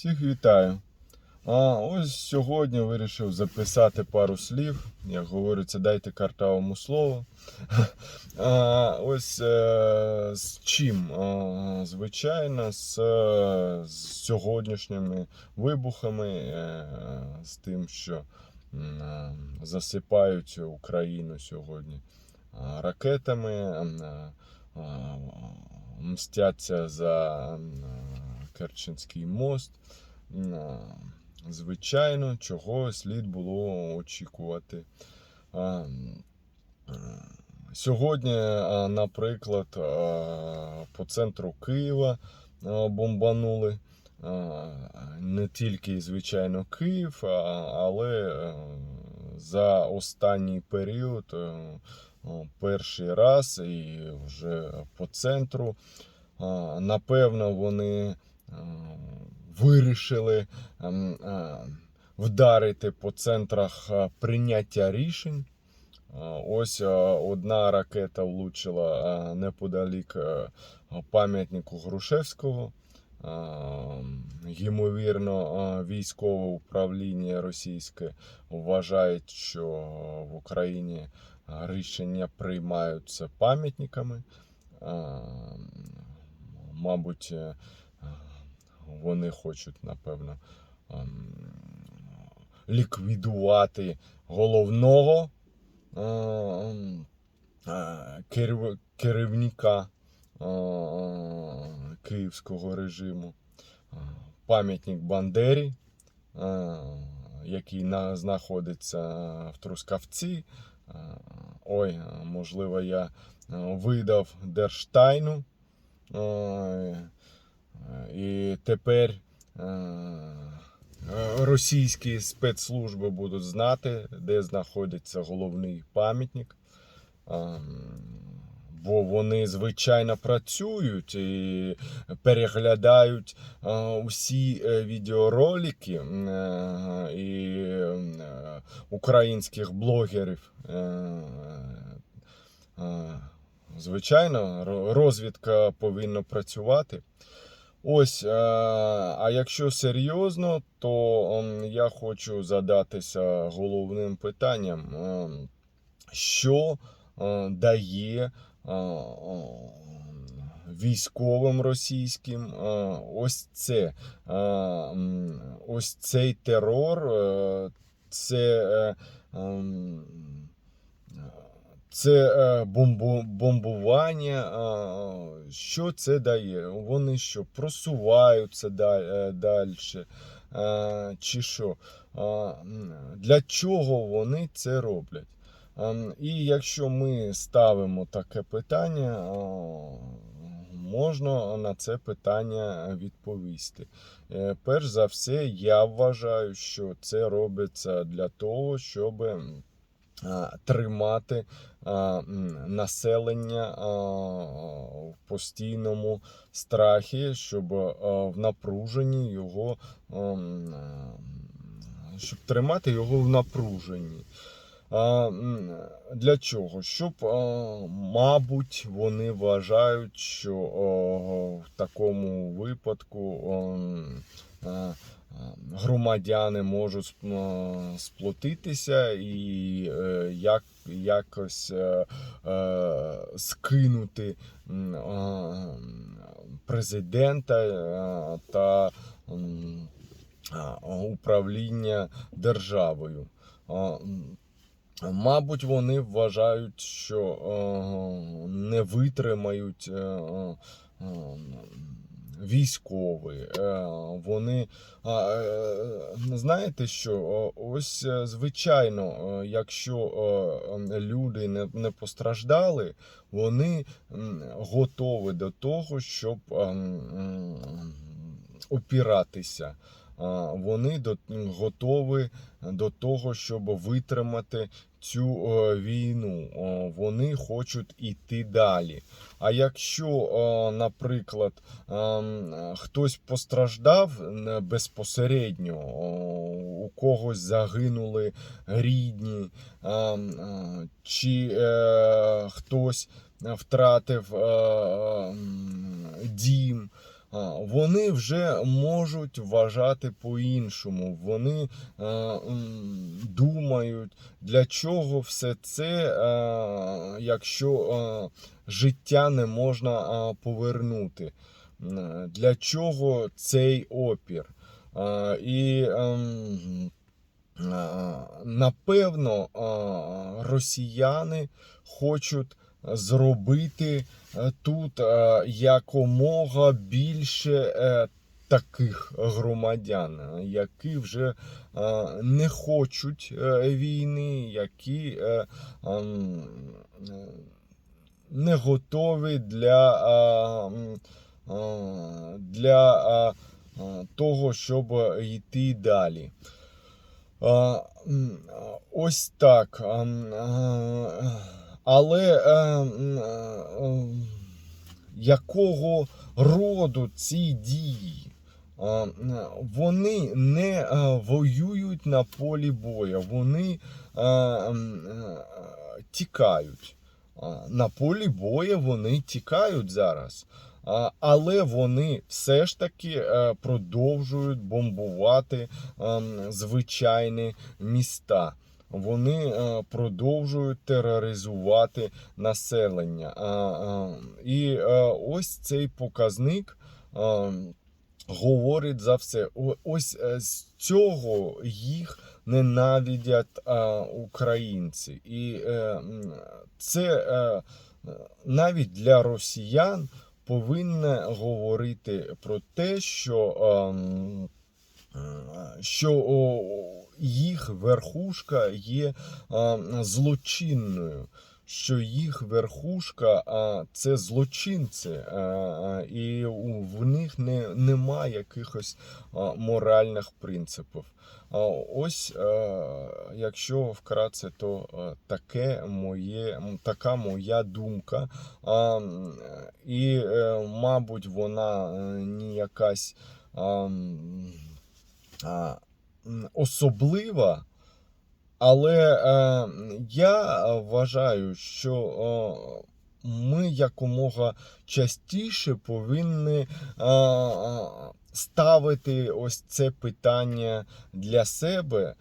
Всіх вітаю. А, ось сьогодні вирішив записати пару слів. Як говориться, дайте картавому слово. А, ось е, з чим? А, звичайно, з, е, з сьогоднішніми вибухами, е, з тим, що е, засипають Україну сьогодні ракетами. м, е, мстяться за Керченський мост. Звичайно, чого слід було очікувати. Сьогодні, наприклад, по центру Києва бомбанули. Не тільки, звичайно, Київ, але за останній період перший раз і вже по центру. Напевно, вони вирішили ем, е, вдарити по центрах е, прийняття рішень. Е, Ось одна ракета влучила неподалік пам'ятнику Грушевського. Е, Ймовірно, військове управління російське вважає, що в Україні рішення приймаються пам'ятниками. Мабуть, вони хочуть, напевно, ем, ліквідувати головного ем, е, керівника е, київського режиму, Е, пам'ятник Бандері, е, який на- знаходиться в Трускавці. Е, Ой, е, можливо, я е, видав Держтайну. Е, І тепер е, російські спецслужби будуть знати, де знаходиться головний пам'ятник. Ем, Бо вони звичайно працюють і переглядають е, усі е, відеоролики е, і е, українських блогерів. Е, е, Звичайно, розвідка повинна працювати. Ось, е, а якщо серйозно, то ем, я хочу задатися головним питанням, ем, що е, дає е, військовим російським ось це, ось цей терор, це. Е, це е, бомбу, бомбування. е, Що це дає? Вони що, просуваються далі? Чи що? Е, Для чого вони це роблять? І якщо ми ставимо таке питання, е, можна на це питання відповісти. Е, Перш за все, я вважаю, що це робиться для того, щоб тримати населення в постійному страхі, щоб в напруженні його щоб тримати його в напруженні. Для чого? Щоб, мабуть, вони вважають, що в такому випадку громадяни можуть е, сплотитися і е, як, якось е, скинути президента та управління державою. Мабуть, вони вважають, що не витримають е, е, е, військові. Е, Вони е, знаєте що? Ось е, звичайно, е, якщо е, люди не, постраждали, вони готові до того, щоб опіратися. опиратися. Вони до, готові до того, щоб витримати цю е, війну. Вони хочуть іти далі. А якщо, наприклад, ем, хтось постраждав безпосередньо, у когось загинули рідні, ем, е, чи е, хтось втратив ем, дім. Вони вже можуть вважати по-іншому. Вони думають, для чого все це, якщо життя не можна повернути. Для чого цей опір? І ем, напевно росіяни хочуть зробити е, тут е, якомога більше е, таких громадян, які вже не хочуть війни, які ем, не готові для, для того, щоб йти далі. Ось так. Але е, е, якого роду ці дії? Вони не е, воюють на полі бою, вони е, е, тікають. На полі бою вони тікають зараз. Але вони все ж таки е, продовжують бомбувати ем, звичайні міста. Вони е, продовжують тероризувати населення. А, а, І е, ось цей показник е, говорить за все. Ось з цього їх ненавидять е, українці. І е, це е, навіть для росіян повинне говорити про те, що, е, що їх верхушка є е, злочинною. Що їх верхушка а, це злочинці, а, а, і у- в них не, немає якихось а, моральних принципів. А ось, е, якщо вкратце, то е, таке моє, така моя думка. А, І, е, мабуть, вона е, не якась а, а, особлива. Але е, я вважаю, що ми якомога частіше повинні ставити ось це питання для себе.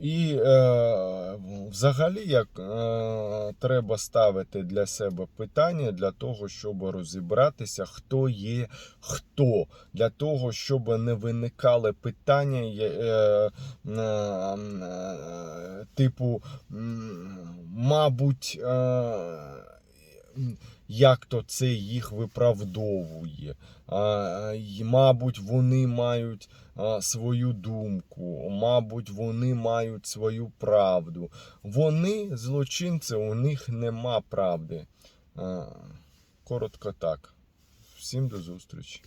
І е, взагалі як е, треба ставити для себе питання для того, щоб розібратися, хто є хто, для того, щоб не виникали питання. Е, типу, мабуть, як то це їх виправдовує. А, Мабуть, вони мають а, свою думку, мабуть, вони мають свою правду. Вони злочинці, у них нема правди. А, Коротко так. Всім до зустрічі.